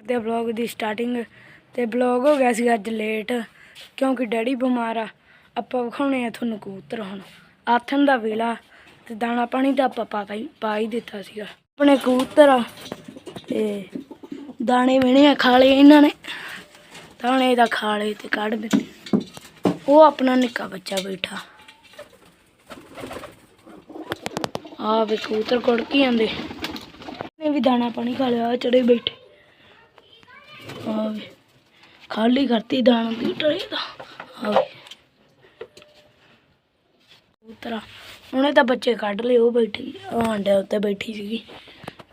ਕਰਦੇ ਵਲੌਗ ਦੀ ਸਟਾਰਟਿੰਗ ਤੇ ਵਲੌਗ ਹੋ ਗਿਆ ਸੀ ਅੱਜ ਲੇਟ ਕਿਉਂਕਿ ਡੈਡੀ ਬਿਮਾਰ ਆ, ਆਪਾਂ ਵਿਖਾਉਣੇ ਆ ਤੁਹਾਨੂੰ ਕਬੂਤਰ ਹੁਣ। ਆਥਣ ਦਾ ਵੇਲਾ ਤੇ ਦਾਣਾ ਪਾਣੀ ਤਾਂ ਆਪਾਂ ਪਾ ਹੀ ਪਾ ਹੀ ਦਿੱਤਾ ਸੀਗਾ। ਆਪਣੇ ਕਬੂਤਰ ਆ ਤੇ ਦਾਣੇ ਵੇਣੇ ਆ ਖਾ ਲਏ ਇਹਨਾਂ ਨੇ। ਦਾਣੇ ਦਾ ਖਾ ਲਏ ਤੇ ਕੱਢ ਦਿੱਤੇ। ਉਹ ਆਪਣਾ ਨਿੱਕਾ ਬੱਚਾ ਬੈਠਾ। ਆ ਵੇ ਕਬੂਤਰ ਕੁੜ ਕੀ ਜਾਂਦੇ ਨੇ ਵੀ ਦਾਣਾ ਪਾਣੀ ਖਾ ਲਿਆ ਚੜੇ ਬੈਠੇ। ਖਾਲੀ ਕਰਤੀ, ਦਾਣਾ ਦੀ ਟਰੇ ਦਾ। ਆ ਵੇ। ਉਹਨੇ ਤਾਂ ਬੱਚੇ ਕੱਢ ਲਏ, ਉਹ ਬੈਠੀ, ਉਹ ਆਂਡੇ ਉੱਤੇ ਬੈਠੀ ਸੀਗੀ।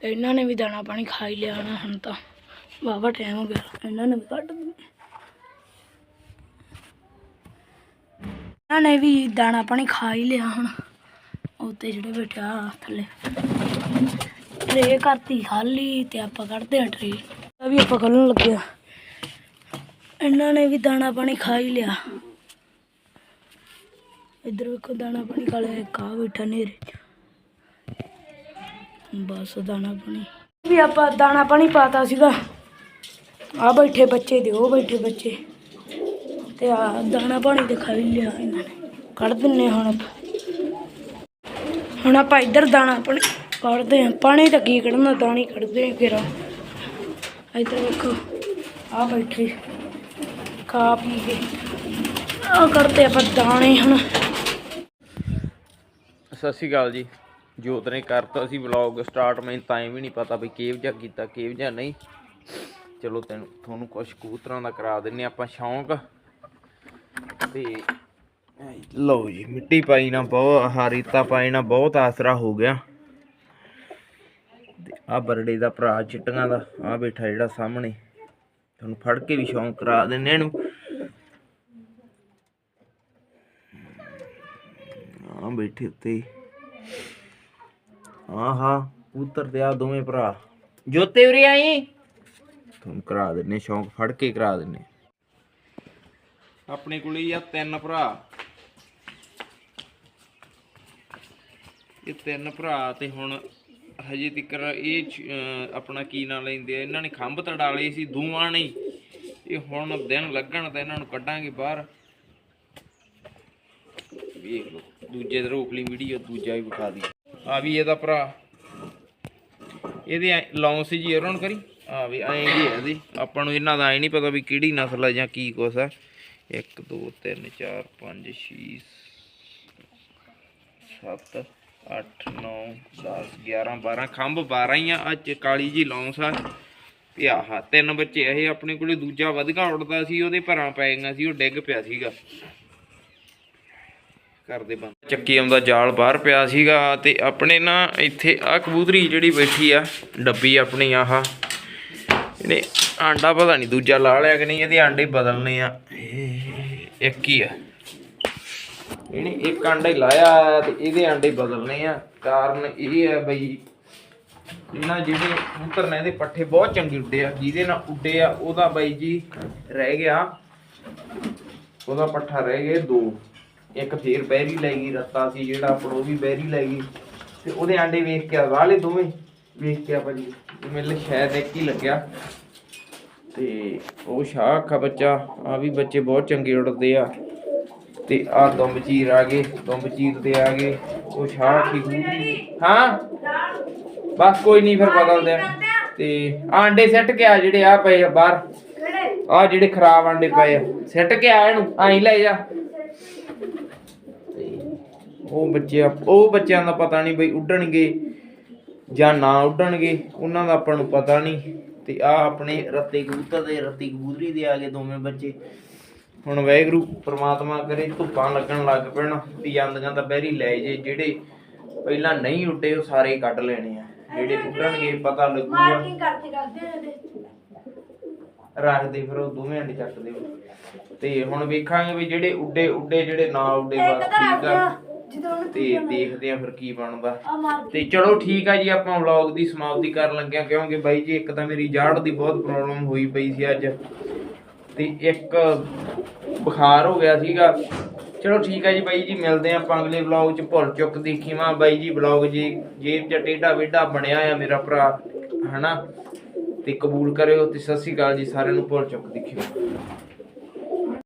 ਤੇ ਇਹਨਾਂ ਨੇ ਵੀ ਦਾਣਾ ਪਾਣੀ ਖਾ ਹੀ ਲਿਆ ਹੋਣਾ ਹੁਣ ਤਾਂ। ਵਾਵਾ ਟਾਈਮ ਹੋ ਗਿਆ, ਇਹਨਾਂ ਨੇ ਵੀ ਕੱਢ ਦਿੱਤੇ। ਇਹਨਾਂ ਨੇ ਵੀ ਦਾਣਾ ਪਾਣੀ ਖਾ ਹੀ ਲਿਆ ਹੁਣ। ਉੱਤੇ ਜਿਹੜੇ ਬੈਠਾ ਥੱਲੇ। ਟਰੇ ਕਰਤੀ ਖਾਲੀ ਤੇ ਆਪਾਂ ਕੱਢਦੇ ਆ ਟਰੇ। ਵੀ ਆਪਾਂ ਖੋਲਣ ਲੱਗੇ ਆ। ਇਹਨਾਂ ਨੇ ਵੀ ਦਾਣਾ ਪਾਣੀ ਖਾ ਹੀ ਲਿਆ। ਇੱਧਰ ਵੇਖੋ, ਦਾਣਾ ਪਾਣੀ ਖਾ ਲਿਆ, ਇੱਕ ਬੈਠਾ ਨੇਰੇ ਬਸ ਦਾਣਾ ਪਾਣੀ। ਵੀ ਆਪਾਂ ਦਾਣਾ ਪਾਣੀ ਪਾਤਾ ਸੀਗਾ। ਆ ਬੈਠੇ ਬੱਚੇ ਤੇ, ਉਹ ਬੈਠੇ ਬੱਚੇ। ਤੇ ਆ ਦਾਣਾ ਪਾਣੀ ਤੇ ਖਾ ਹੀ ਲਿਆ ਇਹਨਾਂ ਨੇ। ਕੱਢ ਦਿੰਨੇ ਹੁਣ ਆਪਾਂ। ਹੁਣ ਆਪਾਂ ਇੱਧਰ ਦਾਣਾ ਪਾਣੀ ਕੱਢਦੇ ਆ। ਪਾਣੀ ਤਾਂ ਕੀ ਕੱਢਣਾ ਦਾਣੀ ਕੱਢਦੇ ਆ ਫਿਰ। ਇੱਧਰ ਵੇਖੋ ਆ ਬੈਠੇ। ਖਾ ਪੀ ਕੇ। ਆ ਕੱਢਦੇ ਆਪਾਂ ਦਾਣੇ ਹੁਣ। ਸਤਿ ਸ਼੍ਰੀ ਅਕਾਲ ਜੀ। ਜੋਤ ਨੇ ਕਰਤਾ ਸੀ ਵਲੌਗ ਸਟਾਰਟ ਮੈਨੂੰ ਤਾਂ ਵੀ ਨਹੀਂ ਪਤਾ ਵੀ ਕਿਹੋ ਜਿਹਾ ਕੀਤਾ, ਕਿਹੋ ਜਿਹਾ ਨਹੀਂ। ਚਲੋ ਤੈਨੂੰ, ਤੁਹਾਨੂੰ ਕੁਝ ਕਬੂਤਰਾਂ ਦਾ ਕਰਾ ਦਿੰਨੇ ਆਪਾਂ ਸ਼ੌਂਕ। ਤੇ ਲਓ ਜੀ, ਮਿੱਟੀ ਪਾਈ ਨਾ ਬਹੁਤ ਆਹ ਰੀਤਾ ਪਾਈ ਨਾ ਬਹੁਤ ਆਸਰਾ ਹੋ ਗਿਆ। ਆ ਬਰੜੇ ਦਾ ਭਰਾ ਚਿੱਟੀਆਂ ਦਾ ਆ ਬੈਠਾ ਜਿਹੜਾ ਸਾਹਮਣੇ। ਤੁਹਾਨੂੰ ਫੜ ਕੇ ਵੀ ਸ਼ੌਂਕ ਕਰਾ ਦਿੰਨੇ ਇਹਨੂੰ। ਆ ਬੈਠੇ ਉੱਤੇ ਆਹਾ, ਪੁੱਤਰ ਤੇ ਦੋਵੇਂ ਭਰਾ। ਜੋਤੇ ਉਰੇ ਆਈ? ਤੁਹਾਨੂੰ ਕਰਾ ਦਿੰਨੇ ਸ਼ੌਂਕ ਫੜ ਕੇ ਕਰਾ ਦਿੰਨੇ ਆਪਣੇ ਕੋਲ ਹੀ ਆ ਤਿੰਨ ਭਰਾ। ਇਹ ਤਿੰਨ ਭਰਾ ਤੇ ਹੁਣ ਹਜੇ ਤੱਕਰ ਇਹ ਆਪਣਾ ਕੀ ਨਾਂ ਲੈਂਦੇ ਆ? ਇਹਨਾਂ ਨੇ ਖੰਭ ਤੜਾ ਲਏ ਸੀ ਦੋਵਾਂ ਨੇ। ਇਹ ਹੁਣ ਦਿਨ ਲੱਗਣ ਤਾਂ ਇਹਨਾਂ ਨੂੰ ਕੱਢਾਂਗੇ ਬਾਹਰ। ਵੇਖ ਲਓ, ਦੂਜੇ ਦੇ ਰੋਕ ਵੀਡੀਓ, ਦੂਜਾ ਵੀ ਵਿਖਾ ਦੀ ਆ ਵੀ ਇਹਦਾ ਭਰਾ। ਇਹਦੇ ਲੌਂਸ ਜੀ ਇਹਨਾਂ ਕਰੀ। ਆ ਵੀ ਐਂ ਜੀ ਹੈ ਜੀ ਆਪਾਂ ਨੂੰ ਇਹਨਾਂ ਦਾ ਐ ਨਹੀਂ ਪਤਾ ਵੀ ਕਿਹੜੀ ਨਸਲ ਹੈ ਜਾਂ ਕੀ ਕੁਛ ਹੈ 1 2 3 4 5 6 7 8 9 10 11 12 ਖੰਭ 12 ਹੀ ਆ। ਅੱਜ ਕਾਲੀ ਜੀ ਲੌਂਸ ਆ ਤੇ ਆਹ ਤਿੰਨ ਬੱਚੇ ਇਹ, ਆਪਣੇ ਕੋਲੇ ਦੂਜਾ ਵਧਗਾ ਉੱਡਦਾ ਸੀ, ਉਹਦੇ ਭਰਾਂ ਪੈ ਗਈਆਂ ਸੀ, ਉਹ ਡਿੱਗ ਪਿਆ ਸੀਗਾ। ਕਰਦੇ ਬੰਦ ਚੱਕੀ ਆਉਂਦਾ, ਜਾਲ ਬਾਹਰ ਪਿਆ ਸੀਗਾ ਤੇ ਆਪਣੇ ਨਾ ਇੱਥੇ ਆ ਕਬੂਤਰੀ ਜਿਹੜੀ ਬੈਠੀ ਆ, ਡੱਬੀ ਆਪਣੀ ਆਹ। ਇਹਨੇ ਆਂਡਾ ਪਤਾ ਨਹੀਂ ਦੂਜਾ ਲਾ ਲਿਆ ਕਿ ਨਹੀਂ, ਇਹਦੇ ਆਂਡੇ ਬਦਲਨੇ ਆ। ਇੱਕ ਹੀ ਆ। ਇਹਨੇ ਇੱਕ ਆਂਡਾ ਹੀ ਲਾਇਆ ਆ ਤੇ ਇਹਦੇ ਆਂਡੇ ਬਦਲਨੇ ਆ। ਕਾਰਨ ਇਹ ਹੈ ਬਈ, ਇਹਨਾਂ ਜਿਹੜੇ ਕਬੂਤਰ ਨੇ ਇਹਦੇ ਪੱਠੇ ਬਹੁਤ ਚੰਗੇ ਉੱਡੇ ਆ। ਜਿਹਦੇ ਨਾਲ ਉੱਡੇ ਆ, ਉਹਦਾ ਬਾਈ ਜੀ ਰਹਿ ਗਿਆ। ਉਹਦਾ ਪੱਠਾ ਰਹਿ ਗਏ ਦੋ। ਇੱਕ ਫੇਰ ਬੈਰੀ ਲੈ ਗਈ, ਰੱਤਾ ਸੀ ਜਿਹੜਾ ਆਪਣਾ, ਉਹ ਵੀ ਬੈਰੀ ਲੈ ਗਈ। ਤੇ ਉਹਦੇ ਆਂਡੇ ਵੇਖ ਕੇ ਵਾਲੇ ਦੋਵੇਂ ਵੇਖ ਕੇ ਆਪਾਂ ਜੀ ਮੈਨੂੰ ਸ਼ਾਇਦ ਇੱਕ ਹੀ ਲੱਗਿਆ। ਤੇ ਉਹ ਸ਼ਾਹ ਆ ਬੱਚਾ ਆ ਵੀ ਬੱਚੇ ਬਹੁਤ ਚੰਗੇ ਉੱਡਦੇ ਆ। ਤੇ ਆ ਦੁੰਬ ਚੀਰ ਆ ਗਏ, ਦੁੰਬ ਚੀਰ ਤੇ ਆ ਗਏ। ਉਹ ਸ਼ਾਖ ਹੀ ਹਾਂ? ਬਸ ਕੋਈ ਨਹੀਂ ਫਿਰ ਬਦਲਦੇ ਆ। ਤੇ ਆਂਡੇ ਸੱਟ ਕੇ ਆ ਜਿਹੜੇ ਆ ਪਏ ਆ ਬਾਹਰ। ਆ ਜਿਹੜੇ ਖਰਾਬ ਆਂਡੇ ਪਏ ਆ। ਸੱਟ ਕੇ ਆ ਇਹਨੂੰ, ਆਈ ਲੈ ਜਾ। ਉਹ ਬੱਚੇ ਉਹ ਬੱਚਿਆਂ ਦਾ ਪਤਾ ਨਹੀਂ ਬਈ ਉੱਡਣਗੇ ਜਾਂ ਨਾ ਉੱਡਣਗੇ, ਉਹਨਾਂ ਦਾ ਆਪਾਂ ਨੂੰ ਪਤਾ ਨਹੀਂ। ਤੇ ਆ ਆਪਣੇ ਰੱਤੇ ਕਬੂਤਰ ਦੇ, ਰੱਤੀ ਕਬੂਤਰੀ ਦੇ ਆ ਗਏ ਦੋਵੇਂ ਬੱਚੇ। ਹੁਣ ਵੈਗਰੂ ਪ੍ਰਮਾਤਮਾ ਕਰੇ ਧੁੱਪਾਂ ਲੱਗਣ ਲੱਗ ਪੈਣ ਵੀ ਜਾਂਦੀਆਂ ਤਾਂ ਬਹਿਰੀ ਲੈ ਜੇ ਜਿਹੜੇ ਪਹਿਲਾਂ ਨਹੀਂ ਉੱਡੇ ਉਹ ਸਾਰੇ ਕੱਢ ਲੈਣੇ ਆ। ਜਿਹੜੇ ਉੱਡਣਗੇ ਪਤਾ ਲੱਗੂਗਾ। ਕਰਦੇ ਕਰਦੇ ਰੱਖਦੇ ਫਿਰ ਉਹ ਦੋਵੇਂ ਅੰਡੇ ਚੱਕਦੇ ਤੇ ਹੁਣ ਵੇਖਾਂਗੇ ਵੀ ਜਿਹੜੇ ਉੱਡੇ ਉੱਡੇ ਜਿਹੜੇ ਨਾ ਉੱਡੇ ਬਸ ਠੀਕ ਆ। ਤੇ ਦੇਖਦੇ ਆ ਫਿਰ ਕੀ ਬਣਦਾ। ਤੇ ਚਲੋ ਠੀਕ ਆ ਜੀ ਆਪਾਂ ਵਲੌਗ ਦੀ ਸਮਾਪਤੀ ਕਰਨ ਲੱਗੇ ਆ ਕਿਉਂਕਿ ਬਾਈ ਜੀ ਇੱਕ ਤਾਂ ਮੇਰੀ ਜਾੜ ਦੀ ਬਹੁਤ ਪ੍ਰੋਬਲਮ ਹੋਈ ਪਈ ਸੀ ਅੱਜ। ਤੇ ਇੱਕ ਬੁਖਾਰ ਹੋ ਗਿਆ ਸੀਗਾ। ਚਲੋ ਠੀਕ ਹੈ ਜੀ ਬਾਈ ਜੀ, ਮਿਲਦੇ ਆ ਆਪਾਂ ਅਗਲੇ ਵਲੌਗ ਚ। ਭੁੱਲ ਚੁੱਕ ਦੇਖੀਵਾਂ ਬਾਈ ਜੀ ਵਲੌਗ ਜੀ ਜੇਬ ਚ ਟੇਢਾ ਵੇਢਾ ਬਣਿਆ ਆ ਮੇਰਾ ਭਰਾ, ਹਨਾ? ਤੇ ਕਬੂਲ ਕਰਿਓ ਤੇ ਸਤਿ ਸ਼੍ਰੀ ਅਕਾਲ ਜੀ, ਸਾਰਿਆਂ ਨੂੰ ਭੁੱਲ ਚੁੱਕ ਦੇਖਿਓ।